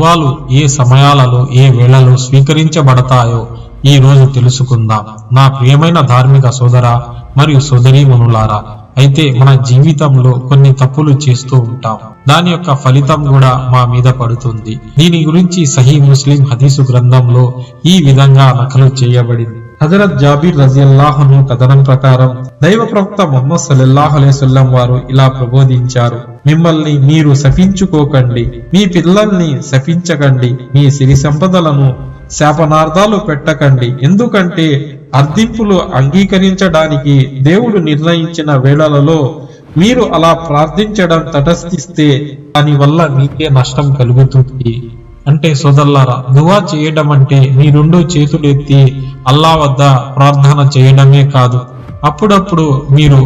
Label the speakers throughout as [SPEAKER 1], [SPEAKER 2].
[SPEAKER 1] దువాలు ఏ సమయాలలో ఏ వేళలో స్వీకరించబడతాయో ఈ రోజు తెలుసుకుందాం. నా ప్రియమైన ధార్మిక సోదర మరియు సోదరీమణులారా అయితే మన జీవితంలో కొన్ని తప్పులు చేస్తూ ఉంటాం. దాని యొక్క ఫలితం కూడా మా మీద పడుతుంది. దీని గురించి సహీ ముస్లిం హదీసు గ్రంథంలో ఈ విధంగా నకలు చేయబడింది. హజరత్ జాబీర్ రజియల్లాహను కథనం ప్రకారం దైవ ప్రవక్త మొహమ్మద్ సల్లల్లాహు అలైసుల్లం వారు ఇలా ప్రబోధించారు. మిమ్మల్ని మీరు శపించుకోకండి మీ పిల్లల్ని శపించకండి మీ సిరి సంపదలను శాపనార్థాలు పెట్టకండి. ఎందుకంటే అర్థింపులు అంగీకరించడానికి దేవుడు నిర్ణయించిన వేళలలో మీరు అలా ప్రార్థించడం తటస్థిస్తే దాని వల్ల మీకే నష్టం కలుగుతుంది. అంటే సోదల్లారా దువా చేయడం అంటే మీ రెండు చేతులెత్తి అల్లా వద్ద ప్రార్థన చేయడమే కాదు. అప్పుడప్పుడు మీరు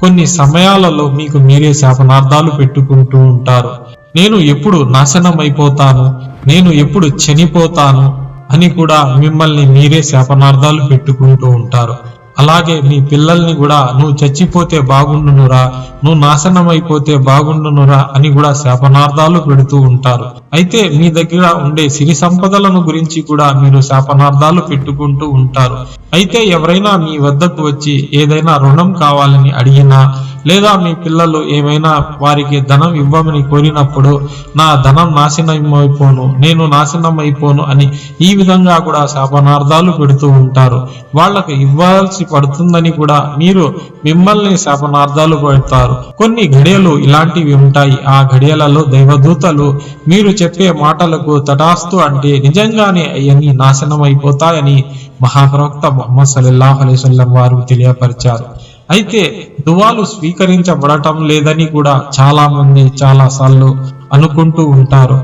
[SPEAKER 1] కొన్ని సమయాలలో మీకు మీరే శాపనార్థాలు పెట్టుకుంటూ ఉంటారు. నేను ఎప్పుడు నాశనం అయిపోతాను నేను ఎప్పుడు చనిపోతాను? అని కూడా మిమ్మల్ని మీరే శాపనార్థాలు పెట్టుకుంటూ ఉంటారు. అలాగే మీ పిల్లల్ని కూడా నువ్వు చచ్చిపోతే బాగుండునురా నువ్వు నాశనం అయిపోతే బాగుండునురా అని కూడా శాపనార్థాలు పెడుతూ ఉంటారు. అయితే మీ దగ్గర ఉండే సిరి సంపదలను గురించి కూడా మీరు శాపనార్థాలు పెట్టుకుంటూ ఉంటారు. అయితే ఎవరైనా మీ వద్దకు వచ్చి ఏదైనా రుణం కావాలని అడిగినా లేదా మీ పిల్లలు ఏమైనా వారికి ధనం ఇవ్వమని కోరినప్పుడు నా ధనం నాశనం అయిపోను నేను నాశనం అయిపోను అని ఈ విధంగా కూడా శాపనార్థాలు పెడుతూ ఉంటారు. వాళ్ళకు ఇవ్వాల్సి పడుతుందని కూడా మీరు మిమ్మల్ని శాపనార్థాలు పెడతారు. కొన్ని ఘడియలు ఇలాంటివి ఉంటాయి. ఆ ఘడియలలో దైవదూతలు మీరు చెప్పే మాటలకు తటాస్తు అంటే నిజంగానే అవన్నీ నాశనం అయిపోతాయని మహాప్రవక్త మొహమ్మద్ సల్లల్లాహు అలైహి వారు తెలియపరిచారు. అయితే దువాలు స్వీకరించబడటం లేదని కూడా చాలా మంది చాలా సార్లు అనుకుంటూ ఉంటారు.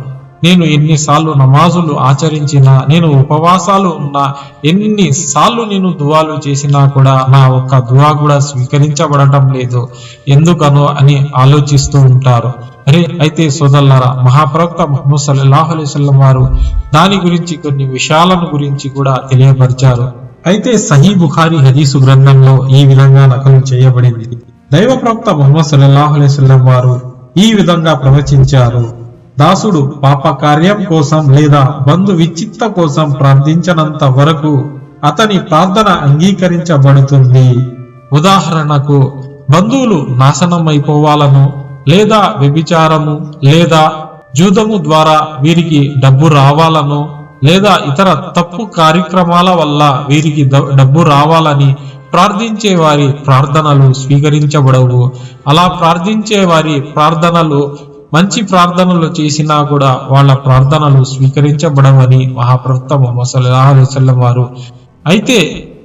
[SPEAKER 1] నేను ఎన్నిసార్లు నమాజులు ఆచరించినా నేను ఉపవాసాలు ఉన్నా ఎన్నిసార్లు నేను దువాలు చేసినా కూడా నా ఒక్క దువా కూడా స్వీకరించబడటం లేదు. ఎందుకనో అని ఆలోచిస్తూ ఉంటారు. అరే అయితే సోదల్లారా మహాప్రవక్త మహమ్మద్ సల్లాహు అలైవల్లం వారు దాని గురించి కొన్ని విషయాలను గురించి కూడా తెలియపరిచారు. అయితే సహీ బుఖారి హదీసు గ్రంథంలో ఈ విధంగా నకలు చేయబడింది. దైవ ప్రవక్త ముహమ్మద్ సల్లాహు అలైవల్లం వారు ఈ విధంగా ప్రవచించారు. దాసుడు పాప కార్యం కోసం లేదా బంధు విచ్చిత్త కోసం ప్రార్థించనంత వరకు అతని ప్రార్థన అంగీకరించబడుతుంది. ఉదాహరణకు బంధువులు నాశనం అయిపోవాలను లేదా వ్యభిచారము లేదా జూదము ద్వారా వీరికి డబ్బు రావాలనో లేదా ఇతర తప్పు కార్యక్రమాల వల్ల వీరికి డబ్బు రావాలని ప్రార్థించే వారి ప్రార్థనలు స్వీకరించబడవు. అలా ప్రార్థించే వారి ప్రార్థనలు మంచి ప్రార్థనలు చేసినా కూడా వాళ్ళ ప్రార్థనలు స్వీకరించబడవని మహాప్రవక్త మొహమ్మద్ సల్లల్లాహు వారు. అయితే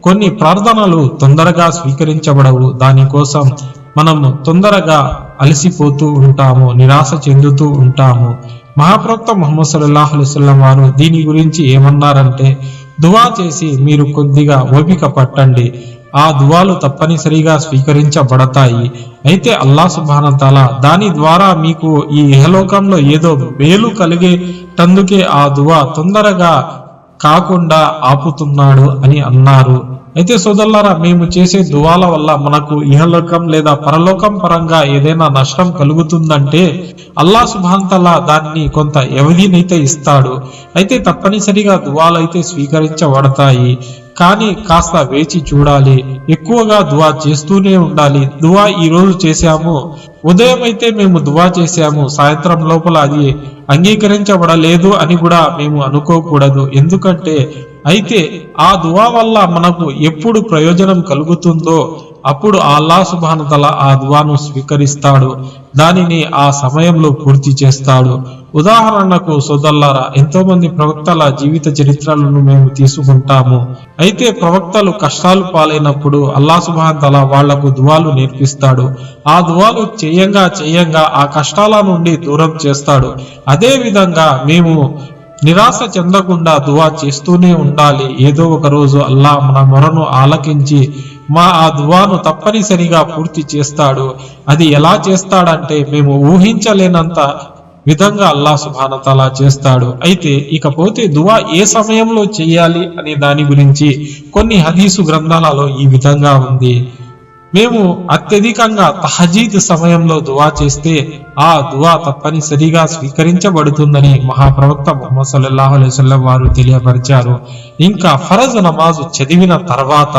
[SPEAKER 1] కొన్ని ప్రార్థనలు తొందరగా స్వీకరించబడవు. దానికోసం మనము తొందరగా అలసిపోతూ ఉంటాము నిరాశ చెందుతూ ఉంటాము. మహాప్రవక్త ముహమ్మద్ సల్లాహు వారు దీని గురించి ఏమన్నారంటే దువా చేసి మీరు కొద్దిగా ఓపిక పట్టండి. ఆ దువాలు తప్పనిసరిగా స్వీకరించబడతాయి. అయితే అల్లా సుబానతాల దాని ద్వారా మీకు ఈ ఇహలోకంలో ఏదో మేలు కలిగేటందుకే ఆ దువా తొందరగా కాకుండా ఆపుతున్నాడు అని అన్నారు. అయితే సోదరులారా మేము చేసే దువాల వల్ల మనకు ఇహలోకం లేదా పరలోకం పరంగా ఏదైనా నష్టం కలుగుతుందంటే అల్లా సుభాంతలా దాన్ని కొంత వ్యవధినైతే ఇస్తాడు. అయితే తప్పనిసరిగా దువాలైతే స్వీకరించబడతాయి. కానీ కాస్త వేచి చూడాలి. ఎక్కువగా దువా చేస్తూనే ఉండాలి. దువా ఈ రోజు చేశాము. ఉదయం అయితే మేము దువా చేశాము. సాయంత్రం లోపల అది అంగీకరించబడలేదు అని కూడా మేము అనుకోకూడదు. ఎందుకంటే అయితే ఆ దువా వల్ల మనకు ఎప్పుడు ప్రయోజనం కలుగుతుందో అప్పుడు ఆ అల్లా ఆ దువాను స్వీకరిస్తాడు. దానిని ఆ సమయంలో పూర్తి చేస్తాడు. ఉదాహరణకు సోదల్లారా ఎంతో మంది ప్రవక్తల జీవిత చరిత్రలను మేము తీసుకుంటాము. అయితే ప్రవక్తలు కష్టాలు పాలైనప్పుడు అల్లా సుభానతల వాళ్ళకు దువాలు నేర్పిస్తాడు. ఆ దువాలు చేయంగా చేయంగా ఆ కష్టాల నుండి దూరం చేస్తాడు. అదే విధంగా మేము నిరాశ చెందకుండా దువా చేస్తూనే ఉండాలి. ఏదో ఒక రోజు అల్లా మన మొరను ఆలకించి మా ఆ దువాను తప్పనిసరిగా పూర్తి చేస్తాడు. అది ఎలా చేస్తాడంటే మేము ఊహించలేనంత విధంగా అల్లా సుభానతలా చేస్తాడు. అయితే ఇకపోతే దువా ఏ సమయంలో చేయాలి అనే దాని గురించి కొన్ని హదీసు గ్రంథాలలో ఈ విధంగా ఉంది. మేము అత్యధికంగా తహజీద్ సమయంలో దువా చేస్తే ఆ దువా తప్పనిసరిగా స్వీకరించబడుతుందని మహాప్రవక్త ముహమ్మద్ సల్లాహు అలైహి వారు తెలియపరిచారు. ఇంకా ఫరజ్ నమాజు చదివిన తర్వాత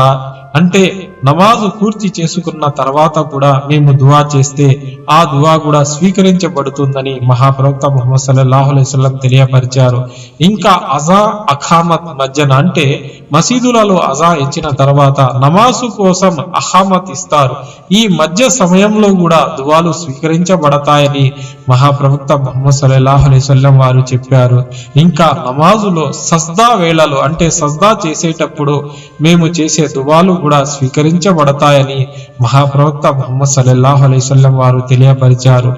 [SPEAKER 1] అంటే నమాజు పూర్తి చేసుకున్న తర్వాత కూడా మేము దువా చేస్తే ఆ దువా కూడా స్వీకరించబడుతుందని మహాప్రవక్త ముహమ్మద్ సల్లాహులేస్లం తెలియపరిచారు. ఇంకా అజా అఖామత్ మధ్యన అంటే మసీదులలో అజా ఇచ్చిన తర్వాత నమాజు కోసం అహామత్ ఇస్తారు. ఈ మధ్య సమయంలో కూడా దువాలు స్వీకరించబడతాయని మహాప్రవక్త ముహమ్మద్ సల్లాహులేస్లం వారు చెప్పారు. ఇంకా నమాజులో సజ్దా వేళలు అంటే సజ్దా చేసేటప్పుడు మేము చేసే దువాలు కూడా స్వీకరించబడతాయని మహాప్రవక్త ముహమ్మద్ సల్లల్లాహు అలైహి వారు తెలియపరిచారు.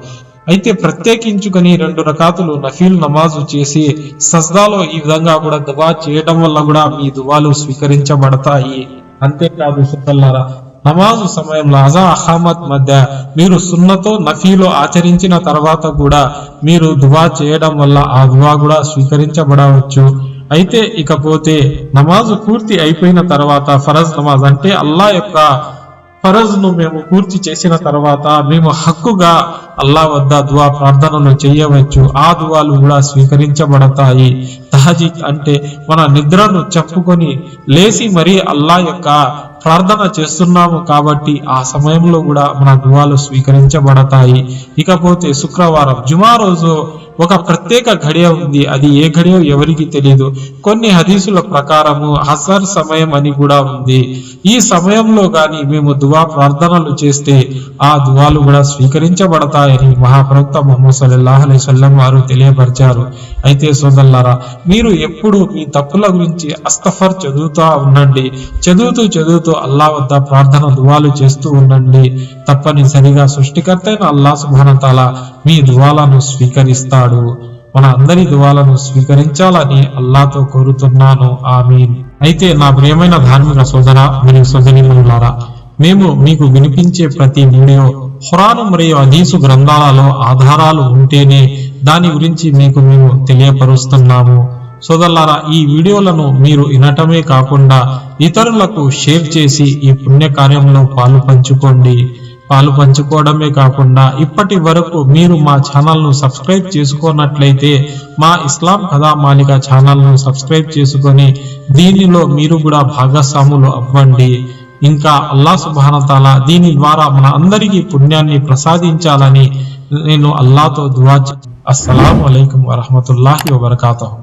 [SPEAKER 1] అయితే ప్రత్యేకించుకొని రెండు రకాతులు నఫీల్ నమాజు చేసి సజ్దాలో ఈ విధంగా కూడా దువా చేయడం వల్ల కూడా మీ దువాలు స్వీకరించబడతాయి. అంతేకాదు సుద్దల్లారా నమాజు సమయంలో అజా అహమ్మద్ మధ్య మీరు సున్నతో నఫీలో ఆచరించిన తర్వాత కూడా మీరు దువా చేయడం వల్ల ఆ దువా కూడా స్వీకరించబడవచ్చు. అయితే ఇకపోతే నమాజు పూర్తి అయిపోయిన తర్వాత ఫరజ్ నమాజ్ అంటే అల్లా యొక్క ఫరజ్ను మేము పూర్తి చేసిన తర్వాత మేము హక్కుగా అల్లా వద్ద దువా ప్రార్థనలు చేయవచ్చు. ఆ దువాలు కూడా స్వీకరించబడతాయి. తహజీద్ అంటే మన నిద్రను చెప్పుకొని లేచి మరీ అల్లా యొక్క ప్రార్థన చేస్తున్నాము కాబట్టి ఆ సమయంలో కూడా మన దువాలు స్వీకరించబడతాయి. ఇకపోతే శుక్రవారం జుమా రోజు ఒక ప్రత్యేక ఘడియ ఉంది. అది ఏ ఘడియో ఎవరికి తెలియదు కొన్ని హదీసుల ప్రకారము హసర్ సమయం అని కూడా ఉంది. ఈ సమయంలో గాని మేము దువా ప్రార్థనలు చేస్తే ఆ దువాలు కూడా స్వీకరించబడతాయని మహాప్రవక్త మొహమ్మద్ సల్లాహ్ అలైహి వారు తెలియపరిచారు. అయితే సోదల్లారా మీరు ఎప్పుడు మీ తప్పుల గురించి అస్తఫర్ చదువుతూ ఉండండి. చదువుతూ చదువుతూ అల్లా వద్ద ప్రార్థన దువాలు చేస్తూ ఉండండి. తప్పనిసరిగా సృష్టికర్త అయిన అల్లా సుభానతాల మీ దువాలను స్వీకరిస్తాడు. మన అందరి దువాలను స్వీకరించాలని అల్లాతో కోరుతున్నాను. ఆమీన్. అయితే నా ప్రియమైన ధార్మిక సోదర మరియు సోదరిమనులారా మేము మీకు వినిపించే ప్రతి వీడియో ఖురాను మరియు అదీసు గ్రంథాలలో ఆధారాలు ఉంటేనే దాని గురించి మీకు మేము తెలియపరుస్తున్నాము. సోదల్లారా ఈ వీడియోలను మీరు వినటమే కాకుండా ఇతరులకు షేర్ చేసి ఈ పుణ్య కార్యంలో పాలు పంచుకోండి. పాలు పంచుకోవడమే కాకుండా ఇప్పటి వరకు మీరు మా ఛానల్ను సబ్స్క్రైబ్ చేసుకున్నట్లయితే మా ఇస్లాం కథా మాలిక ఛానల్ను సబ్స్క్రైబ్ చేసుకొని దీనిలో మీరు కూడా భాగస్వాములు అవ్వండి. ఇంకా అల్లా సుబానతాల దీని ద్వారా మన అందరికీ పుణ్యాన్ని ప్రసాదించాలని నేను అల్లాతో దువా అస్సలం వలైకం వరహమతుల్లాహి వబర్కాతహు.